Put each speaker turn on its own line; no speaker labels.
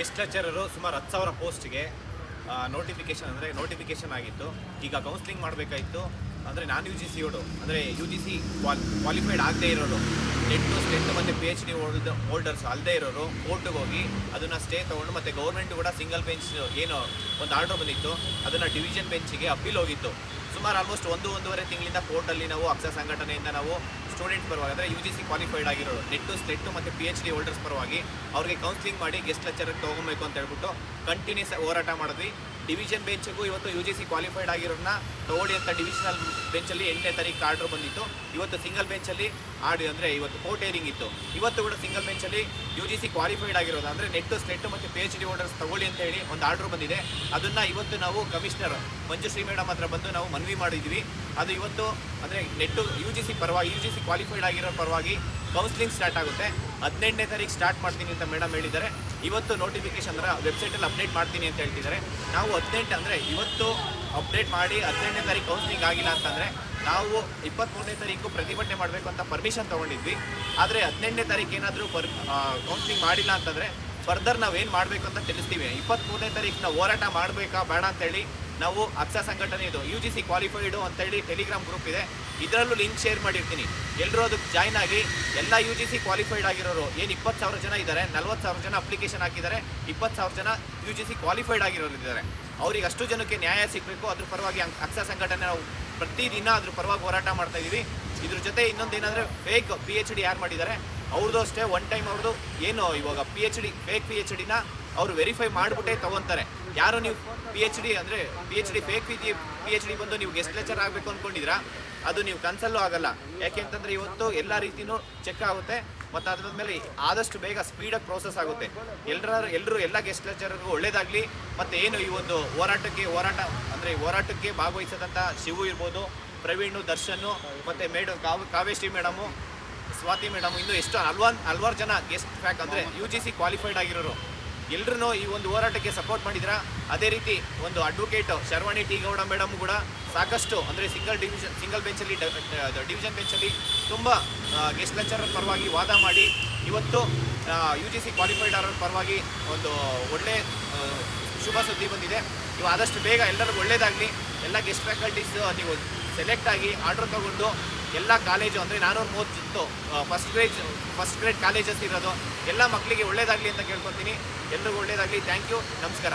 Guest lecturer ಸುಮಾರು ಹತ್ತು ಸಾವಿರ ಪೋಸ್ಟ್ಗೆ ನೋಟಿಫಿಕೇಶನ್ ಅಂದರೆ ನೋಟಿಫಿಕೇಶನ್ ಆಗಿತ್ತು. ಈಗ ಕೌನ್ಸ್ಲಿಂಗ್ ಮಾಡಬೇಕಾಯಿತು. ಅಂದರೆ ನಾನ್ ಯು ಜಿ ಸಿ ಓಡು. ಅಂದರೆ ಯು ಜಿ ಸಿ ಕ್ವಾಲಿಫೈಡ್ ಆಗದೇ ಇರೋರು. ಟೆಂಟು ಸ್ಟೆಂಟ್ ಮತ್ತು P H D old holders ಅಲ್ಲದೆ ಇರೋರು ಕೋರ್ಟಿಗೆ ಹೋಗಿ ಅದನ್ನು ಸ್ಟೇ ತೊಗೊಂಡು ಮತ್ತು ಗೌರ್ಮೆಂಟ್ ಕೂಡ ಸಿಂಗಲ್ ಬೆಂಚ್ ಏನು ಒಂದು ಆರ್ಡರ್ ಬಂದಿತ್ತು. ಅದನ್ನು ಡಿವಿಷನ್ ಬೆಂಚಿಗೆ ಅಪೀಲ್ ಹೋಗಿತ್ತು. ಸುಮಾರು ಆಲ್ಮೋಸ್ಟ್ ಒಂದು, ಒಂದೂವರೆ ತಿಂಗಳಿಂದ ಕೋರ್ಟಲ್ಲಿ ನಾವು ಅಕ್ಷ ಸಂಘಟನೆಯಿಂದ ನಾವು ಸ್ಟೂಡೆಂಟ್ ಪರವಾಗಿ ಅಂದರೆ ಯು ಜಿ ಸಿ ಕ್ವಾಲಿಫೈಡ್ ಆಗಿರೋರು. ನೆಟ್ಟು ಸ್ಟೆಟ್ಟು ಮತ್ತು ಪಿ ಎಚ್ ಡಿ ಹೋಲ್ಡರ್ಸ್ ಪರವಾಗಿ ಅವ್ರಿಗೆ ಕೌನ್ಸಿಲಿಂಗ್ ಮಾಡಿ ಗೆಸ್ಟ್ ಲೆಕ್ಚರ್ ತೊಗೊಬೇಕು ಅಂತ ಹೇಳ್ಬಿಟ್ಟು ಕಂಟಿನ್ಯೂಸ್ ಹೋರಾಟ ಮಾಡಿದ್ವಿ. ಡಿವಿಷನ್ ಬೆಂಚ್ಗೂ ಇವತ್ತು ಯು ಜಿ ಸಿ ಕ್ವಾಲಿಫೈಡ್ ಆಗಿರೋದನ್ನ ತಗೊಳ್ಳಿ ಅಂತ ಡಿವಿಷನಲ್ ಬೆಂಚಲ್ಲಿ ಎಂಟನೇ ತಾರೀಕು ಆರ್ಡರ್ ಬಂದಿತ್ತು. ಇವತ್ತು ಸಿಂಗಲ್ ಬೆಂಚಲ್ಲಿ ಆಡಿ ಅಂದರೆ ಇವತ್ತು ಕೋರ್ಟ್ ಏರಿಂಗ್ ಇತ್ತು. ಇವತ್ತು ಕೂಡ ಸಿಂಗಲ್ ಬೆಂಚಲ್ಲಿ ಯು ಜಿ ಸಿ ಕ್ವಾಲಿಫೈಡ್ ಆಗಿರೋದು ಅಂದರೆ ನೆಟ್ಟು ಸ್ಟೆಟ್ ಮತ್ತು ಪಿ ಎಚ್ ಡಿ ಹೋಲ್ಡರ್ಸ್ ತಗೊಳ್ಳಿ ಅಂತ ಹೇಳಿ ಒಂದು ಆರ್ಡರ್ ಬಂದಿದೆ. ಅದನ್ನು ಇವತ್ತು ನಾವು ಕಮಿಷನರ್ ಮಂಜುಶ್ರೀ ಮೇಡಮ್ ಹತ್ರ ಬಂದು ನಾವು ಮನವಿ ಮಾಡಿದ್ವಿ. ಅದು ಇವತ್ತು ಅಂದರೆ ನೆಟ್ಟು ಯು ಜಿ ಸಿ ಪರವಾಗಿ ಯು ಜಿ ಸಿ ಕ್ವಾಲಿಫೈಡ್ ಆಗಿರೋ ಪರವಾಗಿ ಕೌನ್ಸಿಲಿಂಗ್ ಸ್ಟಾರ್ಟ್ ಆಗುತ್ತೆ. ಹದಿನೆಂಟನೇ ತಾರೀಕು ಸ್ಟಾರ್ಟ್ ಮಾಡ್ತೀನಿ ಅಂತ ಮೇಡಮ್ ಹೇಳಿದ್ದಾರೆ. ಇವತ್ತು ನೋಟಿಫಿಕೇಶನ್ ಅಂದರೆ ವೆಬ್ಸೈಟಲ್ಲಿ ಅಪ್ಡೇಟ್ ಮಾಡ್ತೀನಿ ಅಂತ ಹೇಳ್ತಿದ್ದಾರೆ. ನಾವು ಹದಿನೆಂಟು ಅಂದರೆ ಇವತ್ತು ಅಪ್ಡೇಟ್ ಮಾಡಿ ಹದಿನೆಂಟನೇ ತಾರೀಕು ಕೌನ್ಸಿಲಿಂಗ್ ಆಗಿಲ್ಲ ಅಂತಂದರೆ ನಾವು ಇಪ್ಪತ್ತ್ಮೂರನೇ ತಾರೀಕು ಪ್ರತಿಭಟನೆ ಮಾಡಬೇಕು ಅಂತ ಪರ್ಮಿಷನ್ ತೊಗೊಂಡಿದ್ವಿ. ಆದರೆ ಹದಿನೆಂಟನೇ ತಾರೀಕು ಏನಾದರೂ ಪರ್ ಕೌನ್ಸಿಲಿಂಗ್ ಮಾಡಿಲ್ಲ ಅಂತಂದರೆ ಫರ್ದರ್ ನಾವೇನು ಮಾಡಬೇಕು ಅಂತ ತಿಳಿಸ್ತೀವಿ. ಇಪ್ಪತ್ತ್ಮೂರನೇ ತಾರೀಕು ನಾವು ಹೋರಾಟ ಮಾಡಬೇಕಾ ಬೇಡ ಅಂತೇಳಿ ನಾವು ಅಕ್ಷ ಸಂಘಟನೆ ಇದು ಯು ಜಿ ಸಿ ಕ್ವಾಲಿಫೈಡು ಅಂತೇಳಿ ಟೆಲಿಗ್ರಾಮ್ ಗ್ರೂಪ್ ಇದೆ. ಇದರಲ್ಲೂ ಲಿಂಕ್ ಶೇರ್ ಮಾಡಿರ್ತೀನಿ. ಎಲ್ಲರೂ ಅದಕ್ಕೆ ಜಾಯ್ನ್ ಆಗಿ, ಎಲ್ಲ ಯು ಜಿ ಸಿ ಕ್ವಾಲಿಫೈಡ್ ಆಗಿರೋರು, ಏನು ಇಪ್ಪತ್ತು ಸಾವಿರ ಜನ ಇದ್ದಾರೆ, ನಲ್ವತ್ತು ಸಾವಿರ ಜನ ಅಪ್ಲಿಕೇಶನ್ ಹಾಕಿದ್ದಾರೆ, ಇಪ್ಪತ್ತು ಸಾವಿರ ಜನ ಯು ಜಿ ಸಿ ಕ್ವಾಲಿಫೈಡ್ ಆಗಿರೋರು ಇದ್ದಾರೆ. ಅವ್ರಿಗೆ ಅಷ್ಟು ಜನಕ್ಕೆ ನ್ಯಾಯ ಸಿಗಬೇಕು, ಅದ್ರ ಪರವಾಗಿ ಅಕ್ಷ ಸಂಘಟನೆ ನಾವು ಪ್ರತಿದಿನ ಅದ್ರ ಪರವಾಗಿ ಹೋರಾಟ ಮಾಡ್ತಾ ಇದ್ದೀವಿ ಇದ್ರ ಜೊತೆ ಇನ್ನೊಂದು ಏನಂದರೆ ಫೇಕ್ ಪಿ ಎಚ್ ಡಿ ಯಾರು ಮಾಡಿದ್ದಾರೆ ಅವ್ರದ್ದು ಅಷ್ಟೇ ಒನ್ ಟೈಮ್ ಅವ್ರದ್ದು ಏನು ಇವಾಗ P H D fake P H ಡಿನ ಅವರು ವೆರಿಫೈ ಮಾಡಿಬಿಟ್ಟೆ ತಗೊಂತಾರೆ. ಯಾರು ನೀವು ಪಿ ಎಚ್ ಡಿ ಅಂದರೆ P H D fake P H D ಬಂದು ನೀವು ಗೆಸ್ಟ್ ಲೆಕ್ಚರ್ ಆಗಬೇಕು ಅಂದ್ಕೊಂಡಿದ್ದೀರಾ ಅದು ನೀವು ಕನ್ಸಲ್ಲೂ ಆಗಲ್ಲ. ಯಾಕೆ ಅಂತಂದರೆ ಇವತ್ತು ಎಲ್ಲ ರೀತಿಯೂ ಚೆಕ್ ಆಗುತ್ತೆ. ಮತ್ತು ಅದಾದ್ಮೇಲೆ ಆದಷ್ಟು ಬೇಗ ಸ್ಪೀಡಾಗಿ ಪ್ರೋಸೆಸ್ ಆಗುತ್ತೆ. ಎಲ್ಲರ ಎಲ್ಲರೂ ಎಲ್ಲ ಗೆಸ್ಟ್ ಲೆಕ್ಚರ್ಗೂ ಒಳ್ಳೇದಾಗಲಿ. ಮತ್ತು ಏನು ಈ ಒಂದು ಹೋರಾಟಕ್ಕೆ ಹೋರಾಟ, ಅಂದರೆ ಹೋರಾಟಕ್ಕೆ ಭಾಗವಹಿಸಿದಂಥ ಶಿವು ಇರ್ಬೋದು, ಪ್ರವೀಣು, ದರ್ಶನು, ಮತ್ತು ಮೇಡಮ್ ಕಾವ್, ಕಾವ್ಯಶ್ರೀ ಮೇಡಮು, ಸ್ವಾತಿ ಮೇಡಮ್, ಇನ್ನು ಎಷ್ಟು ಹಲ್ವಾನ್, ಹಲ್ವಾರು ಜನ ಗೆಸ್ಟ್ ಫ್ಯಾಕ್ ಅಂದರೆ ಯು ಜಿ ಸಿ ಕ್ವಾಲಿಫೈಡ್ ಆಗಿರೋರು. ಎಲ್ಲರೂ ಈ ಒಂದು ಹೋರಾಟಕ್ಕೆ ಸಪೋರ್ಟ್ ಮಾಡಿದ್ರ? ಅದೇ ರೀತಿ ಒಂದು advocate Sharvani T Gowda madam ಕೂಡ ಸಾಕಷ್ಟು ಅಂದರೆ ಸಿಂಗಲ್ ಡಿವಿಷನ್ ಸಿಂಗಲ್ ಬೆಂಚಲ್ಲಿ ಡಿವಿಷನ್ ಬೆಂಚಲ್ಲಿ ತುಂಬ ಗೆಸ್ಟ್ ಲೆಕ್ಚರರ್ ಪರವಾಗಿ ವಾದ ಮಾಡಿ ಇವತ್ತು ಯು ಜಿ ಸಿ ಕ್ವಾಲಿಫೈಡ್ ಪರವಾಗಿ ಒಂದು ಒಳ್ಳೆ ಶುಭ ಸುದ್ದಿ ಬಂದಿದೆ. ನೀವು ಆದಷ್ಟು ಬೇಗ ಎಲ್ಲರಿಗೂ ಒಳ್ಳೇದಾಗಲಿ. ಎಲ್ಲ ಗೆಸ್ಟ್ ಫ್ಯಾಕಲ್ಟೀಸ್ ನೀವು ಸೆಲೆಕ್ಟ್ ಆಗಿ ಆರ್ಡರ್ ತೊಗೊಂಡು ಎಲ್ಲ ಕಾಲೇಜು ಅಂದರೆ ನಾನೂರ ಮೂವತ್ತು first grade first grade colleges ಇರೋದು. ಎಲ್ಲ ಮಕ್ಕಳಿಗೆ ಒಳ್ಳೇದಾಗಲಿ ಅಂತ ಕೇಳ್ಕೊತೀನಿ ಎಲ್ರಿಗೂ ಒಳ್ಳೇದಾಗಲಿ. ಥ್ಯಾಂಕ್ ಯು ನಮಸ್ಕಾರ.